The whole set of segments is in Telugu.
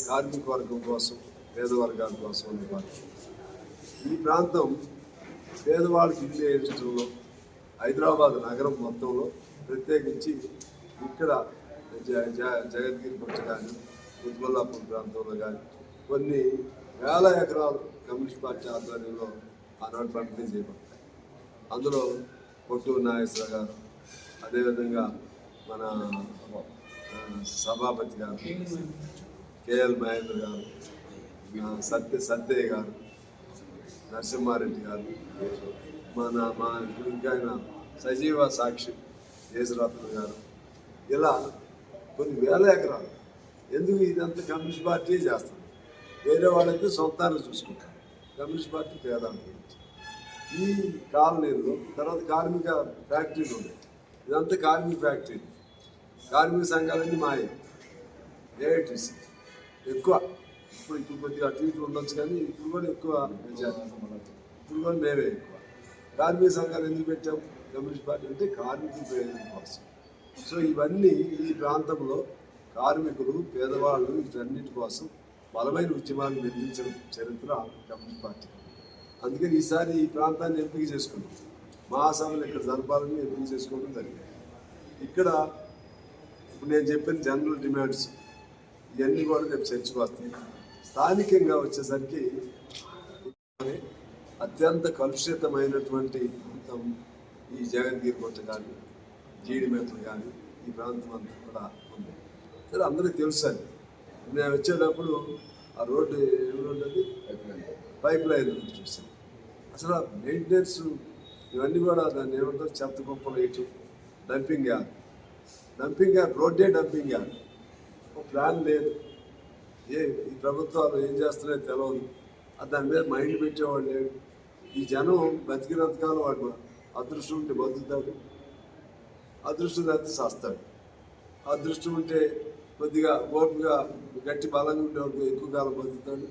కార్మిక వర్గం కోసం పేద వర్గాల కోసం ఉంది ఈ ప్రాంతం పేదవాళ్ళకి ఇల్లు వేయించడంలో హైదరాబాద్ నగరం మొత్తంలో ప్రత్యేకించి ఇక్కడ జ- జ- జగద్గిరి పుట్ట కానీ ఉజ్వల్లాపూర్ ప్రాంతంలో కానీ కొన్ని వేల ఎకరాలు కమ్యూనిస్ట్ పార్టీ ఆధ్వర్యంలో ఆనాడు పంపిణీ చేయబడతాయి అందులో పొట్టూరు నాగేశ్వర గారు అదేవిధంగా మన సభాపతి గారు కేఎల్ మహేంద్ర గారు సత్య సత్యయ్య గారు నరసింహారెడ్డి గారు మన మా ఇంకా సజీవ సాక్షి యేసురత్న గారు. ఇలా కొన్ని వేల ఎకరాలు. ఎందుకు ఇదంతా కమ్యూనిస్ట్ పార్టీ చేస్తుంది వేరే వాళ్ళైతే సొంతాన్ని చూసుకుంటారు. కమ్యూనిస్ట్ పార్టీ పేదాన్ని గురించి ఈ కాలనీలో తర్వాత కార్మిక ఫ్యాక్టరీలు ఉన్నాయి. ఇదంతా కార్మిక ఫ్యాక్టరీ. కార్మిక సంఘాలన్నీ మాయ. ఏఐటీసీ. ఎక్కువ. ఇప్పుడు ఇప్పుడు కొద్దిగా అటు ఇటు ఉండొచ్చు కానీ ఇప్పుడు కూడా ఎక్కువ ఇప్పుడు కూడా మేమే ఎక్కువ. కార్మిక సంఘాలు ఎందుకు పెట్టాం? కమ్యూనిస్ట్ పార్టీ అంటే కార్మికుల ప్రయోజనం కోసం. సో ఇవన్నీ ఈ ప్రాంతంలో కార్మికులు పేదవాళ్ళు వీటన్నిటి కోసం బలమైన ఉద్యమాన్ని నిర్మించిన చరిత్ర కమ్యూనిస్ట్ పార్టీ. అందుకని ఈసారి ఈ ప్రాంతాన్ని ఎంపిక చేసుకున్నాం. మహాసభలు ఇక్కడ జరపాలని ఎంపిక చేసుకోవడం జరిగింది. ఇక్కడ ఇప్పుడు నేను చెప్పిన జనరల్ డిమాండ్స్ ఇవన్నీ కూడా రేపు చర్చకు వస్తాయి స్థానికంగా వచ్చేసరికి అత్యంత కలుషితమైనటువంటి ప్రాంతం ఈ జగద్గిరి కొట్ట కానీ జీడిమెట్లు కానీ ఈ ప్రాంతం అంతా కూడా ఉంది. సరే అందరికీ తెలుసు అది. నేను వచ్చేటప్పుడు ఆ రోడ్డు ఏం రోడ్డు అది పైప్ లైన్ చూసాను అసలు మెయింటెనెన్స్ ఇవన్నీ కూడా దాన్ని ఏమంటారు? చెత్త కుప్పలు వేయటం డంపింగ్ యార్డ్. డంపింగ్ యార్డ్ రోడ్డే డంపింగ్ యార్డ్. ప్లాన్ లేదు ఏ ఈ ప్రభుత్వాలు ఏం చేస్తున్నాయో తెలియదు దాని మీద మైండ్ పెట్టేవాడు లేడు. ఈ జనం బతికినంతకాలం వాడు అదృష్టం ఉంటే బతుకుతాడు. అదృష్టం లేకపోతే చేస్తాడు అదృష్టం ఉంటే కొద్దిగా ఓపిగా గట్టి బలంగా ఉండేవాడు ఎక్కువ కాలం బతుకుతాడు.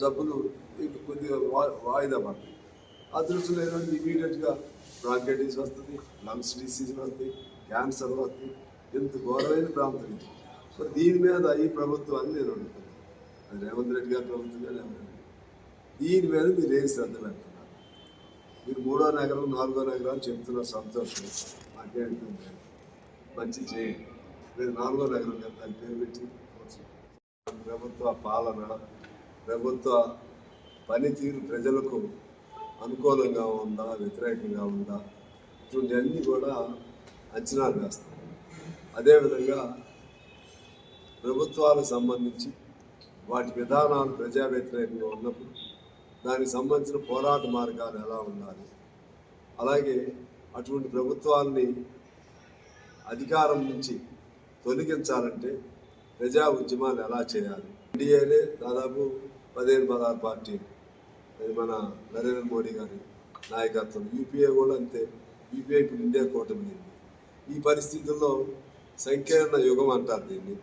జబ్బులు కొద్దిగా వాయిదా పడతాయి. అదృష్టం లేదంటే ఇమీడియట్గా బ్రాంకైటిస్ వస్తుంది లంగ్స్ డిసీజ్ వస్తాయి క్యాన్సర్ వస్తాయి. ఎంత ఘోరమైన ప్రాంతం ఇది. మరి దీని మీద ఈ ప్రభుత్వాన్ని నేను అడుగుతున్నాను అది రేవంత్ రెడ్డి గారి ప్రభుత్వమే కానీ దీని మీద మీరు ఏం శ్రద్ధ పెడుతున్నారు? మీరు మూడో నగరం నాలుగో నగరాలు చెప్తున్నారు సంతోషం. నాకేంటంటే మంచి చేయండి. మీరు నాలుగో నగరం కదా దాని పేరు పెట్టి ప్రభుత్వ పాలన ప్రభుత్వ పనితీరు ప్రజలకు అనుకూలంగా ఉందా వ్యతిరేకంగా ఉందా? ఇటువంటివన్నీ కూడా అంచనాలు వేస్తాం. అదేవిధంగా ప్రభుత్వాలకు సంబంధించి వాటి విధానాలు ప్రజా వ్యతిరేకంగా ఉన్నప్పుడు దానికి సంబంధించిన పోరాట మార్గాలు ఎలా ఉండాలి? అలాగే అటువంటి ప్రభుత్వాల్ని అధికారం నుంచి తొలగించాలంటే ప్రజా ఉద్యమాలు ఎలా చేయాలి? ఎన్డీఏనే దాదాపు పదిహేను పదహారు పార్టీలు అది మన నరేంద్ర మోడీ గారి నాయకత్వం. యూపీఏ కూడా అంతే. యూపీఐ ఇప్పుడు ఇండియా కూటమి. ఈ పరిస్థితుల్లో సంకీర్ణ యుగం అంటారు దీన్ని.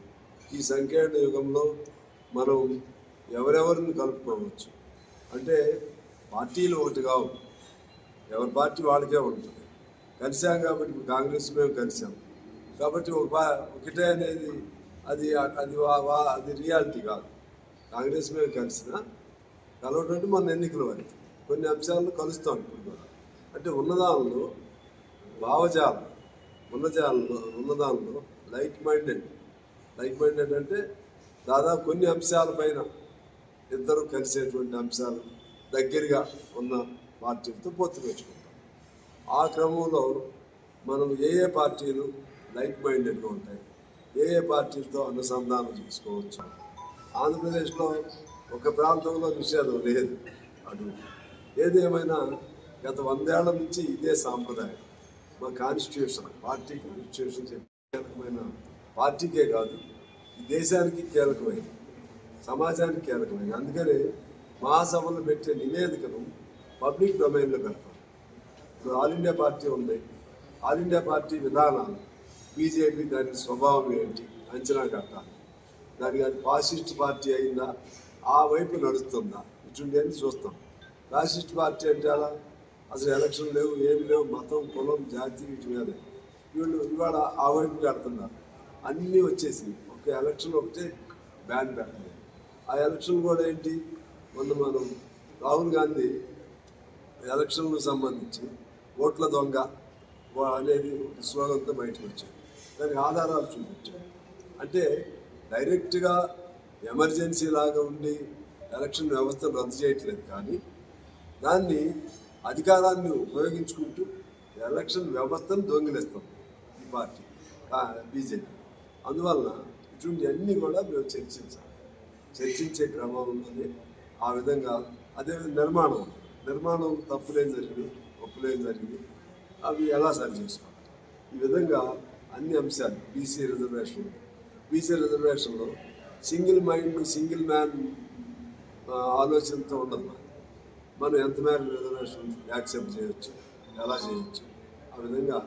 ఈ సంకీర్ణ యుగంలో మనం ఎవరెవరిని కలుపుకోవచ్చు? అంటే పార్టీలు ఒకటి కావు. ఎవరి పార్టీ వాళ్ళకే ఉంటుంది. కలిసాం కాబట్టి ఇప్పుడు కాంగ్రెస్ మేము కలిసాం. కాబట్టి ఒక ఒకటే అనేది అది అది వా- అది రియాలిటీ కాదు. కాంగ్రెస్ మేము కలిసిన కలవటంటే మన ఎన్నికల వరకు కొన్ని అంశాలను కలుస్తాం ఇప్పుడు కూడా. అంటే ఉన్నదానిలో భావజాలం ఉన్నజాలంలో ఉన్నదానిలో లైక్ మైండెడ్ లైక్ మైండెడ్ అంటే దాదాపు కొన్ని అంశాలపైన ఇద్దరు కలిసేటువంటి అంశాలు దగ్గరగా ఉన్న పార్టీలతో పొత్తు పెంచుకుంటాం ఆ క్రమంలో మనం ఏ ఏ పార్టీలు లైక్ మైండెడ్గా ఉంటాయి ఏ ఏ పార్టీలతో అనుసంధానం చేసుకోవచ్చు? ఆంధ్రప్రదేశ్లో ఒక ప్రాంతంలో నిషేధం లేదు అటు. ఏదేమైనా గత వందేళ్ళ నుంచి ఇదే సాంప్రదాయం. మా కాన్స్టిట్యూషన్ పార్టీ కాన్స్టిట్యూషన్ చెప్పిన పార్టీకే కాదు. దేశానికి కీలకమైనది సమాజానికి కీలకమైనది. అందుకనే మహాసభలు పెట్టే నివేదికను పబ్లిక్ డొమైన్లో పెడతాం. ఇప్పుడు ఆల్ ఇండియా పార్టీ ఉంది. ఆల్ ఇండియా పార్టీ విధానాలు బీజేపీ దాని స్వభావం ఏంటి అంచనా కట్టాలి. దానికి అది ఫాసిస్ట్ పార్టీ అయిందా ఆ వైపు నడుస్తుందా? ఇటువంటి చూస్తాం. ఫాసిస్ట్ పార్టీ అంటే అలా అసలు ఎలక్షన్ లేవు ఏమి లేవు మతం కులం జాతి వీటి మీద. వీళ్ళు ఇవాళ ఆ వైపు కడుతున్నారు. అన్నీ వచ్చేసి ఎలక్షన్ ఒకటే బ్యాన్ పెట్టలేదు ఆ ఎలక్షన్ కూడా ఏంటి? మొన్న మనం రాహుల్ గాంధీ ఎలక్షన్లకు సంబంధించి ఓట్ల దొంగ అనేది ఒక బయటకు వచ్చాడు. దానికి ఆధారాలు చూపించాడు. అంటే డైరెక్ట్గా ఎమర్జెన్సీ లాగా ఉండి ఎలక్షన్ వ్యవస్థను రద్దు చేయట్లేదు కానీ దాన్ని అధికారాన్ని ఉపయోగించుకుంటూ ఎలక్షన్ వ్యవస్థను దొంగిలిస్తాం ఈ పార్టీ బీజేపీ. అందువలన ఇటువంటి అన్నీ కూడా మేము చర్చించాలి చర్చించే క్రమంలోనే ఆ విధంగా అదే నిర్మాణం. నిర్మాణం తప్పులేం జరిగింది ఒప్పులేం జరిగింది. అవి ఎలా సరి చేసుకోవాలి? ఈ విధంగా అన్ని అంశాలు బీసీ రిజర్వేషన్ బీసీ రిజర్వేషన్లో సింగిల్ మైండ్ సింగిల్ మ్యాన్ ఆలోచనతో ఉండదు మనం ఎంత మేర రిజర్వేషన్ యాక్సెప్ట్ చేయొచ్చు ఎలా చేయొచ్చు ఆ విధంగా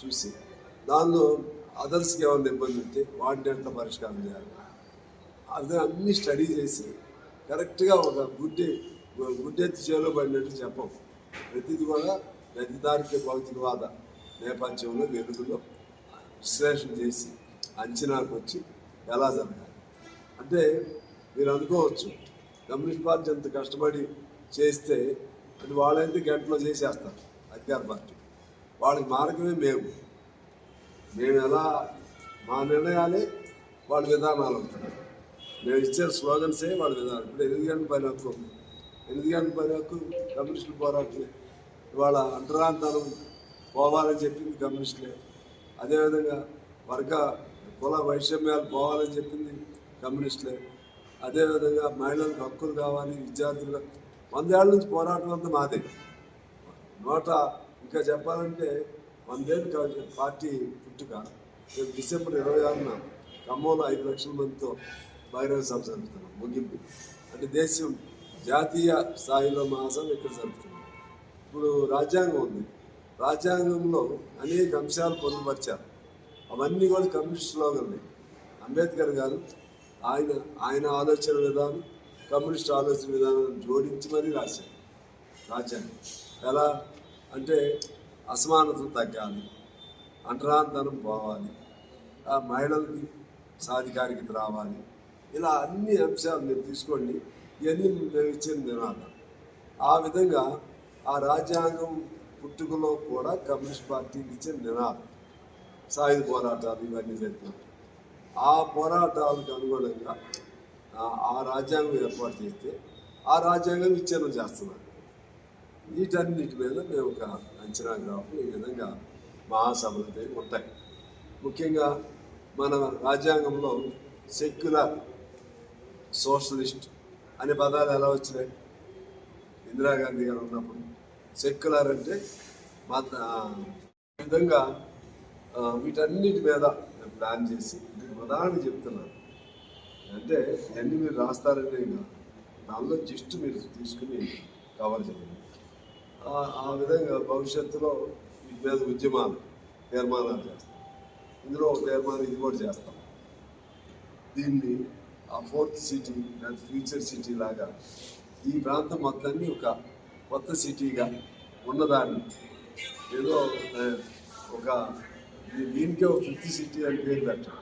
చూసి దానిలో అదర్స్కి ఏమైనా ఇబ్బంది ఉంటే వాటిని ఎట్లా పరిష్కారం చేయాలి. అదే అన్ని స్టడీ చేసి కరెక్ట్గా ఒక గుడ్డి గుడ్డెత్తి చేలో పడినట్టు చెప్పం. ప్రతిది కూడా ప్రతి దానికి భౌతికవాద నేపథ్యంలో వెలుగులో విశ్లేషణ చేసి అంచనాకు వచ్చి ఎలా జరగాలి. అంటే మీరు అనుకోవచ్చు కమ్యూనిస్ట్ పార్టీ ఎంత కష్టపడి చేస్తే అది వాళ్ళైతే గంటలో చేసేస్తారు అధికార పార్టీ. వాళ్ళకి మార్గమే మేము. మేము ఎలా మా నిర్ణయాలే వాళ్ళ విధానాలు ఉంటాయి. మేము ఇచ్చే స్లోగన్సే వాళ్ళ విధానం ఇప్పుడు ఎనిమిది గంటల పని హక్కు. ఎనిమిది గంటల పని హక్కు కమ్యూనిస్టులు పోరాటలే ఇవాళ అంతరాంతరం పోవాలని చెప్పింది కమ్యూనిస్టులే. అదేవిధంగా వర్గ కుల వైషమ్యాలు పోవాలని చెప్పింది కమ్యూనిస్టులే. అదేవిధంగా మహిళలకు హక్కులు కావాలి విద్యార్థులు వందేళ్ళ నుంచి పోరాటం అంతా మాదే. నోట ఇంకా చెప్పాలంటే వందేళ్ళు కాదు పార్టీ పుట్టుక. రేపు డిసెంబర్ ఇరవై ఆరున ఖమ్మంలో ఐదు లక్షల మందితో బహిరంగ సభ జరుపుతున్నాం ముగింపు. అంటే దేశం జాతీయ స్థాయిలో మహాసభ ఇక్కడ జరుపుతున్నాం. ఇప్పుడు రాజ్యాంగం ఉంది. రాజ్యాంగంలో అనేక అంశాలు పొందుపరిచారు. అవన్నీ కూడా కమ్యూనిస్ట్ స్లోగన్లే. అంబేద్కర్ గారు ఆయన ఆయన ఆలోచన విధానం కమ్యూనిస్ట్ ఆలోచన విధానాన్ని జోడించి మరీ రాశారు. రాజ్యాంగం ఎలా అంటే అసమానత తగ్గాలి. అంటరాంతరం పోవాలి. ఆ మహిళలకి సాధికారికత రావాలి. ఇలా అన్ని అంశాలు మీరు తీసుకోండి. ఇవన్నీ మేము ఇచ్చిన నినాదం. ఆ విధంగా ఆ రాజ్యాంగం పుట్టుకలో కూడా కమ్యూనిస్ట్ పార్టీకి ఇచ్చిన నినాదం. సాయుధ పోరాటాలు ఇవన్నీ జరిపారు ఆ పోరాటాలకు అనుగుణంగా ఆ- ఆ రాజ్యాంగం ఏర్పాటు చేస్తే ఆ రాజ్యాంగం విచ్ఛిన్నం చేస్తున్నారు. వీటన్నిటి మీద మేము ఒక అంచనా గ్రాఫ్ ఈ విధంగా మహాసభలు ఉంటాయి. ముఖ్యంగా మన రాజ్యాంగంలో సెక్యులర్ సోషలిస్ట్ అనే పదాలు ఎలా వచ్చినాయి? ఇందిరాగాంధీ గారు ఉన్నప్పుడు. సెక్యులర్ అంటే మత ఈ విధంగా వీటన్నిటి మీద ప్లాన్ చేసి మీకు ఉదాహరణ చెప్తున్నాను. అంటే ఇవన్నీ మీరు రాస్తారనే దానిలో జస్ట్ మీరు తీసుకుని కవర్ చేయండి. ఆ- విధంగా భవిష్యత్తులో మీద ఉద్యమాలు తీర్మానాలు చేస్తాం. ఇందులో ఒక తీర్మానం ఇది కూడా చేస్తాం. దీన్ని ఆ ఫోర్త్ సిటీ దాని ఫ్యూచర్ సిటీ లాగా ఈ ప్రాంతం మొత్తాన్ని ఒక కొత్త సిటీగా ఉన్నదాన్ని ఏదో ఒక దీనికే ఒక ఫిఫ్త్ సిటీ అని పేరు పెట్టాం.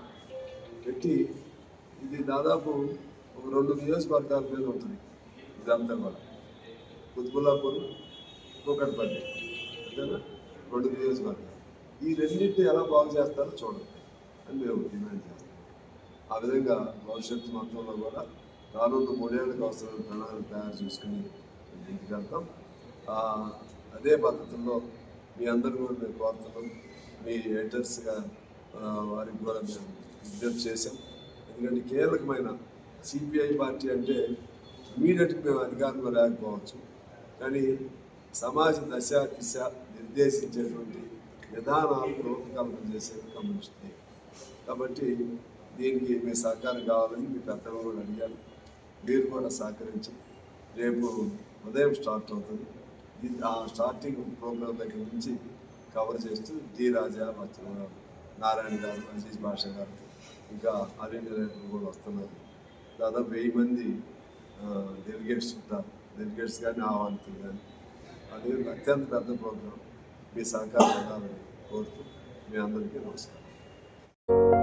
పెట్టి ఇది దాదాపు ఒక రెండు నియోజకవర్గాల మీద ఉంటుంది. ఇదంతా కూడా. కుత్బుల్లాపూర్ కూకట్పల్లి అంతేనా? రెండు నియోజకవర్గాలు ఈ రెండింటిని ఎలా బాగు చేస్తారో చూడండి. అని మేము డిమాండ్ చేస్తాం. ఆ విధంగా భవిష్యత్తు మొత్తంలో కూడా రానున్న మూడేళ్ళకి అవసరమైన ప్రణాళిక తయారు చేసుకుని ఇంటికి వెళ్తాం అదే పద్ధతుల్లో మీ అందరూ కూడా మేము కోరుతున్నాం. మీ ఎడిటర్స్గా వారికి కూడా మేము విజ్ఞప్తి చేశాం. ఎందుకంటే కీలకమైన సిపిఐ పార్టీ అంటే ఇమీడియట్గా మేము అధికారంలో లేకపోవచ్చు కానీ సమాజ దశ దిశ నిర్దేశించేటువంటి విధానాలు రూపకల్పన చేసేది కమ్యూనిస్టే. కాబట్టి దీనికి మీ సహకారం కావాలని మీ పెద్దలు కూడా అడిగారు. మీరు కూడా సహకరించి రేపు ఉదయం స్టార్ట్ అవుతుంది. ఇది ఆ స్టార్టింగ్ ప్రోగ్రాం దగ్గర నుంచి కవర్ చేస్తూ డి రాజా బచ్చన్ గారు నారాయణ గారు అజీజ్ భాష గారు ఇంకా అరణ్య రైతులు కూడా వస్తున్నారు. దాదాపు వెయ్యి మంది డెలిగేట్స్ ఉంటారు. డెలిగేట్స్ కానీ ఆహ్వానితులు కానీ అది అత్యంత పెద్ద ప్రోగ్రాం. మీ సహకారం కోరుతూ మీ అందరికీ నమస్కారం.